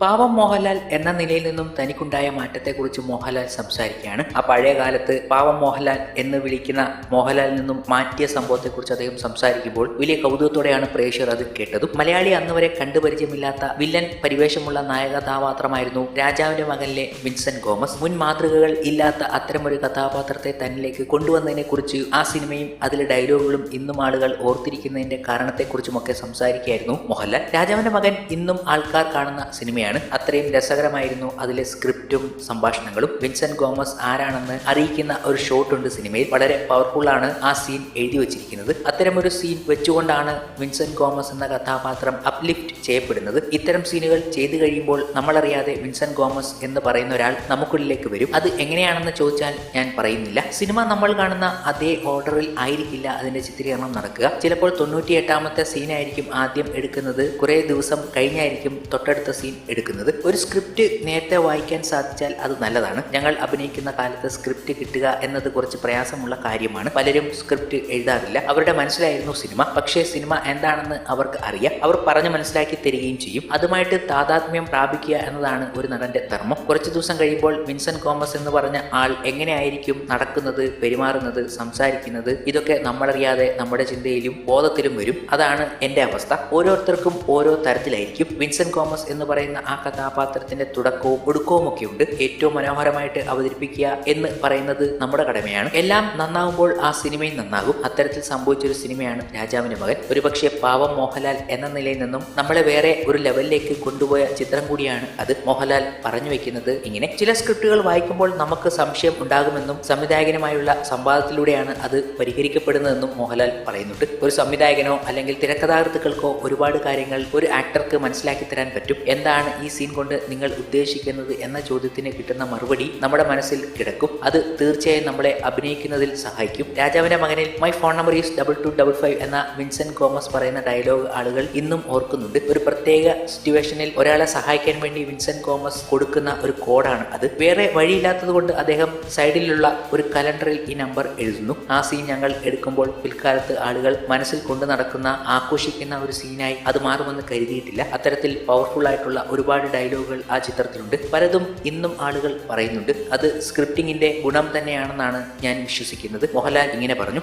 പാവം മോഹൻലാൽ എന്ന നിലയിൽ നിന്നും തനിക്കുണ്ടായ മാറ്റത്തെക്കുറിച്ച് മോഹൻലാൽ സംസാരിക്കുകയാണ്. ആ പഴയ കാലത്ത് പാവം മോഹൻലാൽ എന്ന് വിളിക്കുന്ന മോഹൻലാലിൽ നിന്നും മാറ്റിയ സംഭവത്തെക്കുറിച്ച് അദ്ദേഹം സംസാരിക്കുമ്പോൾ വലിയ കൗതുകത്തോടെയാണ് പ്രേക്ഷകർ അത് കേട്ടതും. മലയാളി അന്നുവരെ കണ്ടുപരിചയമില്ലാത്ത വില്ലൻ പരിവേഷമുള്ള നായക കഥാപാത്രമായിരുന്നു രാജാവിന്റെ മകനിലെ വിൻസെന്റ് ഗോമസ്. മുൻ മാതൃകകൾ ഇല്ലാത്ത അത്തരമൊരു കഥാപാത്രത്തെ തന്നിലേക്ക് കൊണ്ടുവന്നതിനെക്കുറിച്ച് ആ സിനിമയും അതിലെ ഡയലോഗുകളും ഇന്നും ആളുകൾ ഓർത്തിരിക്കുന്നതിന്റെ കാരണത്തെക്കുറിച്ചുമൊക്കെ സംസാരിക്കുകയായിരുന്നു മോഹൻലാൽ. രാജാവിന്റെ മകൻ ഇന്നും ആൾക്കാർ കാണുന്ന സിനിമയാണ്. അത്രയും രസകരമായിരുന്നു അതിലെ സ്ക്രിപ്റ്റും സംഭാഷണങ്ങളും. വിൻസെന്റ് ഗോമസ് ആരാണെന്ന് അറിയിക്കുന്ന ഒരു ഷോട്ട് ഉണ്ട് സിനിമയിൽ. വളരെ പവർഫുൾ ആണ് ആ സീൻ എഴുതി വെച്ചിരിക്കുന്നത്. അത്തരം ഒരു സീൻ വെച്ചുകൊണ്ടാണ് വിൻസെന്റ് ഗോമസ് എന്ന കഥാപാത്രം അപ്ലിഫ്റ്റ് ചെയ്യപ്പെടുന്നത്. ഇത്തരം സീനുകൾ ചെയ്തു കഴിയുമ്പോൾ നമ്മളറിയാതെ വിൻസെന്റ് ഗോമസ് എന്ന് പറയുന്ന ഒരാൾ നമുക്കുള്ളിലേക്ക് വരും. അത് എങ്ങനെയാണെന്ന് ചോദിച്ചാൽ ഞാൻ പറയുന്നില്ല. സിനിമ നമ്മൾ കാണുന്ന അതേ ഓർഡറിൽ ആയിരിക്കില്ല അതിന്റെ ചിത്രീകരണം നടക്കുക. ചിലപ്പോൾ തൊണ്ണൂറ്റി എട്ടാമത്തെ സീനായിരിക്കും ആദ്യം എടുക്കുന്നത്. കുറേ ദിവസം കഴിഞ്ഞായിരിക്കും തൊട്ടടുത്ത സീൻ എടുക്കുന്നത്. ഒരു സ്ക്രിപ്റ്റ് നേരത്തെ വായിക്കാൻ സാധിച്ചാൽ അത് നല്ലതാണ്. ഞങ്ങൾ അഭിനയിക്കുന്ന കാലത്ത് സ്ക്രിപ്റ്റ് കിട്ടുക എന്നത് കുറച്ച് പ്രയാസമുള്ള കാര്യമാണ്. പലരും സ്ക്രിപ്റ്റ് എഴുതാറില്ല. അവരുടെ മനസ്സിലായിരുന്നു സിനിമ. പക്ഷേ സിനിമ എന്താണെന്ന് അവർക്ക് അറിയാം. അവർ പറഞ്ഞു മനസ്സിലാക്കി തരികയും ചെയ്യും. അതുമായിട്ട് താതാത്മ്യം പ്രാപിക്കുക എന്നതാണ് ഒരു നടന്റെ ധർമ്മം. കുറച്ച് ദിവസം കഴിയുമ്പോൾ വിൻസൻ കോമസ് എന്ന് പറഞ്ഞ ആൾ എങ്ങനെയായിരിക്കും നടക്കുന്നത് പെരുമാറുന്നത് സംസാരിക്കുന്നത് ഇതൊക്കെ നമ്മളറിയാതെ നമ്മുടെ ചിന്തയിലും ബോധത്തിലും വരും. അതാണ് എന്റെ അവസ്ഥ. ഓരോരുത്തർക്കും ഓരോ തരത്തിലായിരിക്കും. വിൻസൻ കോമസ് എന്ന് പറയുന്ന ആ കഥാപാത്രത്തിന്റെ തുടക്കവും ഒടുക്കവും ഒക്കെ ഉണ്ട്. ഏറ്റവും മനോഹരമായിട്ട് അവതരിപ്പിക്കുക എന്ന് പറയുന്നത് നമ്മുടെ കടമയാണ്. എല്ലാം നന്നാവുമ്പോൾ ആ സിനിമയും നന്നാകും. അത്തരത്തിൽ സംഭവിച്ചൊരു സിനിമയാണ് രാജാവിന്റെ മകൻ. ഒരുപക്ഷെ പാവം മോഹൻലാൽ എന്ന നിലയിൽ നിന്നും നമ്മളെ വേറെ ഒരു ലെവലിലേക്ക് കൊണ്ടുപോയ ചിത്രം കൂടിയാണ് അത്. മോഹൻലാൽ പറഞ്ഞു വെക്കുന്നത് ഇങ്ങനെ ചില സ്ക്രിപ്റ്റുകൾ വായിക്കുമ്പോൾ നമുക്ക് സംശയം ഉണ്ടാകുമെന്നും സംവിധായകനുമായുള്ള സംവാദത്തിലൂടെയാണ് അത് പരിഹരിക്കപ്പെടുന്നതെന്നും മോഹൻലാൽ പറയുന്നുണ്ട്. ഒരു സംവിധായകനോ അല്ലെങ്കിൽ തിരക്കഥാകൃത്തുക്കൾക്കോ ഒരുപാട് കാര്യങ്ങൾ ഒരു ആക്ടർക്ക് മനസ്സിലാക്കി തരാൻ പറ്റും. എന്താണ് ഈ സീൻ കൊണ്ട് നിങ്ങൾ ഉദ്ദേശിക്കുന്നത് എന്ന ചോദ്യത്തിന് കിട്ടുന്ന മറുപടി നമ്മുടെ മനസ്സിൽ കിടക്കും. അത് തീർച്ചയായും നമ്മളെ അഭിനയിക്കുന്നതിൽ സഹായിക്കും. രാജാവിന്റെ മകനിൽ my phone number is double two double five എന്ന വിൻസെന്റ് കോമസ് പറയുന്ന ഡയലോഗ് ആളുകൾ ഇന്നും ഓർക്കുന്നുണ്ട്. ഒരു പ്രത്യേക സിറ്റുവേഷനിൽ ഒരാളെ സഹായിക്കാൻ വേണ്ടി വിൻസെന്റ് കോമസ് കൊടുക്കുന്ന ഒരു കോഡാണ് അത്. വേറെ വഴിയില്ലാത്തത് കൊണ്ട് അദ്ദേഹം സൈഡിലുള്ള ഒരു കലണ്ടറിൽ ഈ നമ്പർ എഴുതുന്നു. ആ സീൻ ഞങ്ങൾ എടുക്കുമ്പോൾ പിൽക്കാലത്ത് ആളുകൾ മനസ്സിൽ കൊണ്ടു നടക്കുന്ന ആഘോഷിക്കുന്ന ഒരു സീനായി അത് മാറുമെന്ന് കരുതിയിട്ടില്ല. അത്തരത്തിൽ പവർഫുൾ ആയിട്ടുള്ള ഒരുപാട് ഡയലോഗുകൾ ആ ചിത്രത്തിലുണ്ട്. പലതും ഇന്നും ആളുകൾ പറയുന്നുണ്ട്. അത് സ്ക്രിപ്റ്റിംഗിന്റെ ഗുണം തന്നെയാണെന്നാണ് ഞാൻ വിശ്വസിക്കുന്നത്. മോഹൻലാൽ ഇങ്ങനെ പറഞ്ഞു.